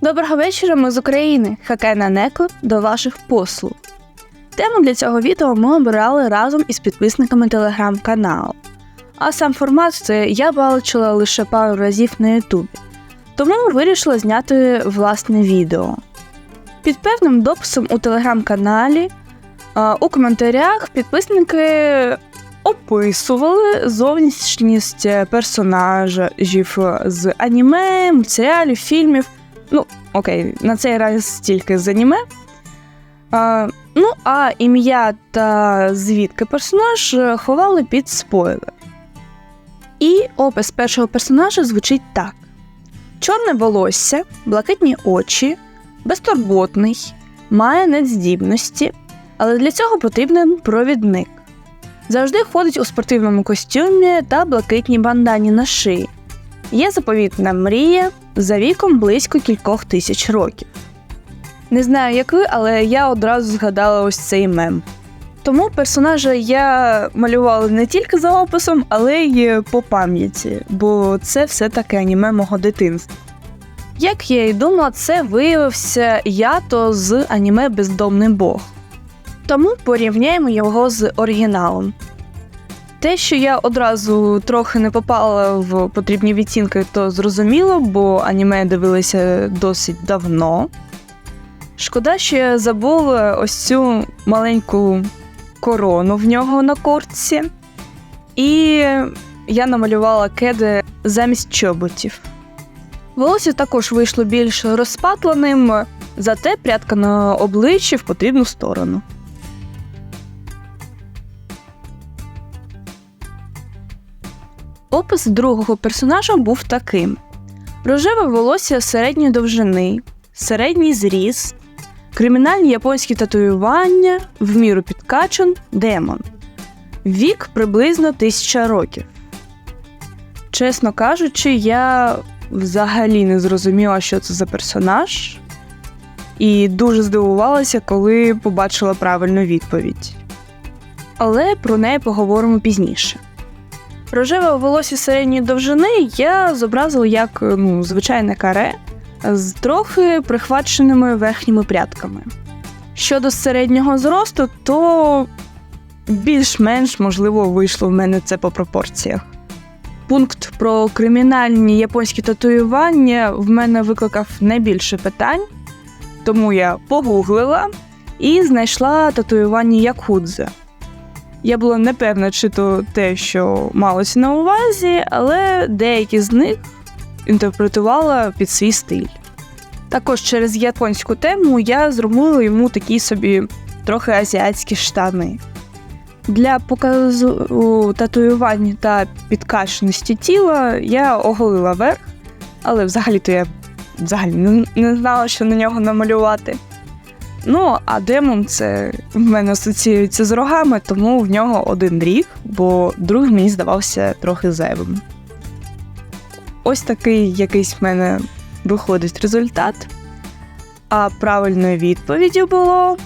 Доброго вечора, ми з України. Хакена Неко до ваших послуг. Тему для цього відео ми обирали разом із підписниками телеграм-каналу. А сам формат це я бачила лише пару разів на Ютубі. Тому вирішила зняти власне відео. Під певним дописом у телеграм-каналі у коментарях підписники описували зовнішність персонажів з аніме, мультсеріалів, фільмів. Ну, окей, на цей раз тільки з аніме. А, ну, а ім'я та звідки персонаж е, ховали під спойлер. І опис першого персонажа звучить так: чорне волосся, блакитні очі, безтурботний, має надздібності, але для цього потрібен провідник. Завжди ходить у спортивному костюмі та блакитній бандані на шиї. Є заповітна мрія за віком близько кількох тисяч років. Не знаю, як ви, але я одразу згадала ось цей мем. Тому персонажа я малювала не тільки за описом, але й по пам'яті, бо це все таки аніме мого дитинства. Як я і думала, це виявився ято з аніме Бездомний Бог. Тому порівняємо його з оригіналом. Те, що я одразу трохи не попала в потрібні відцінки, то зрозуміло, бо аніме дивилися досить давно. Шкода, що я забула ось цю маленьку корону в нього на куртці. І я намалювала кеди замість чоботів. Волосся також вийшло більш розпатленим, зате прядка на обличчі в потрібну сторону. Опис другого персонажа був таким: рожеве волосся середньої довжини, середній зріс, кримінальні японські татуювання, в міру підкачан, демон. Вік приблизно тисяча років. Чесно кажучи, я взагалі не зрозуміла, що це за персонаж, і дуже здивувалася, коли побачила правильну відповідь. Але про неї поговоримо пізніше. Рожеве волосся середньої довжини я зобразила як ну, звичайне каре з трохи прихваченими верхніми прядками. Щодо середнього зросту, то більш-менш можливо вийшло в мене це по пропорціях. Пункт про кримінальні японські татуювання в мене викликав найбільше питань, тому я погуглила і знайшла татуювання Якудзе. Я була не певна, чи то те, що малося на увазі, але деякі з них інтерпретувала під свій стиль. Також через японську тему я зробила йому такі собі трохи азіатські штани. Для показу татуювань та підкашеності тіла я оголила верх, але взагалі-то я взагалі не знала, що на нього намалювати. Ну, а демон це в мене асоціюється з рогами, тому в нього один ріг, бо другий мені здавався трохи зайвим. Ось такий якийсь в мене виходить результат. А правильною відповіддю було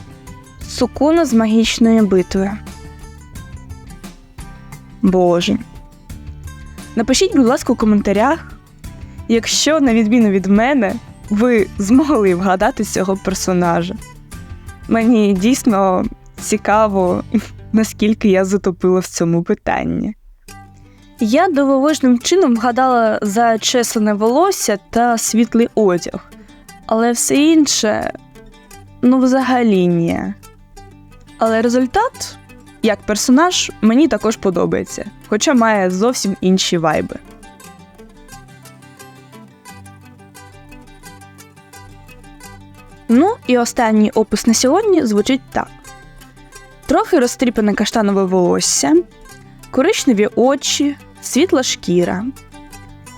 Сукуна з магічної битви. Боже. Напишіть, будь ласка, у коментарях, якщо, на відміну від мене, ви змогли вгадати цього персонажа. Мені дійсно цікаво, наскільки я затопила в цьому питанні. Я дивовижним чином вгадала зачесане волосся та світлий одяг, але все інше ну, взагалі ні. Але результат, як персонаж, мені також подобається, хоча має зовсім інші вайби. І останній опис на сьогодні звучить так: трохи розтріпане каштанове волосся, коричневі очі, світла шкіра,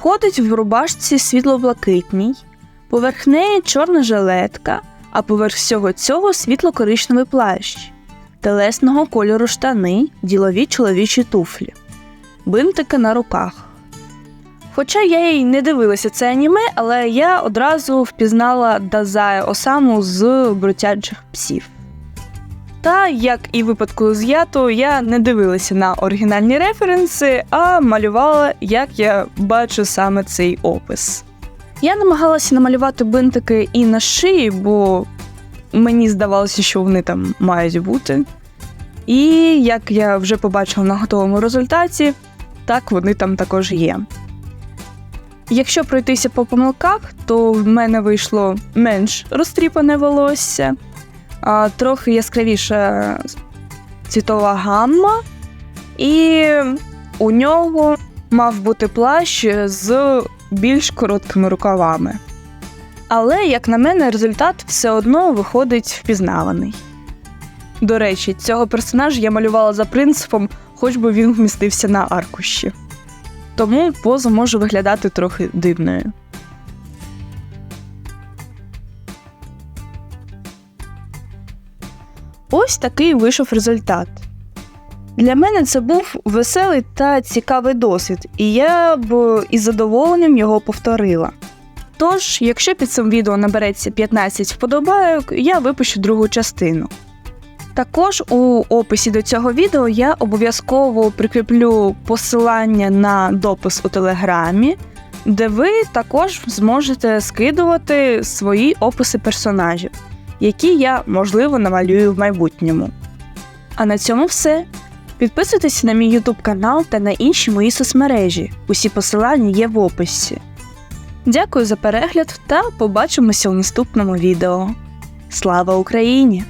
ходить в рубашці світло-блакитній, поверх неї чорна жилетка, а поверх всього цього світло-коричневий плащ, телесного кольору штани, ділові чоловічі туфлі, бинтики на руках. Хоча я й не дивилася це аніме, але я одразу впізнала Дазая Осаму з брутячих псів. Та, як і в випадку з Ято, я не дивилася на оригінальні референси, а малювала, як я бачу саме цей опис. Я намагалася намалювати бинтики і на шиї, бо мені здавалося, що вони там мають бути. І як я вже побачила на готовому результаті, так вони там також є. Якщо пройтися по помилках, то в мене вийшло менш розтріпане волосся, а трохи яскравіша цвітова гамма, і у нього мав бути плащ з більш короткими рукавами. Але, як на мене, результат все одно виходить впізнаваний. До речі, цього персонажа я малювала за принципом, хоч би він вмістився на аркуші. Тому поза може виглядати трохи дивною. Ось такий вийшов результат. Для мене це був веселий та цікавий досвід, і я б із задоволенням його повторила. Тож, якщо під цим відео набереться 15 вподобайок, я випущу другу частину. Також у описі до цього відео я обов'язково прикріплю посилання на допис у Телеграмі, де ви також зможете скидувати свої описи персонажів, які я, можливо, намалюю в майбутньому. А на цьому все. Підписуйтесь на мій YouTube канал та на інші мої соцмережі. Усі посилання є в описі. Дякую за перегляд та побачимося у наступному відео. Слава Україні!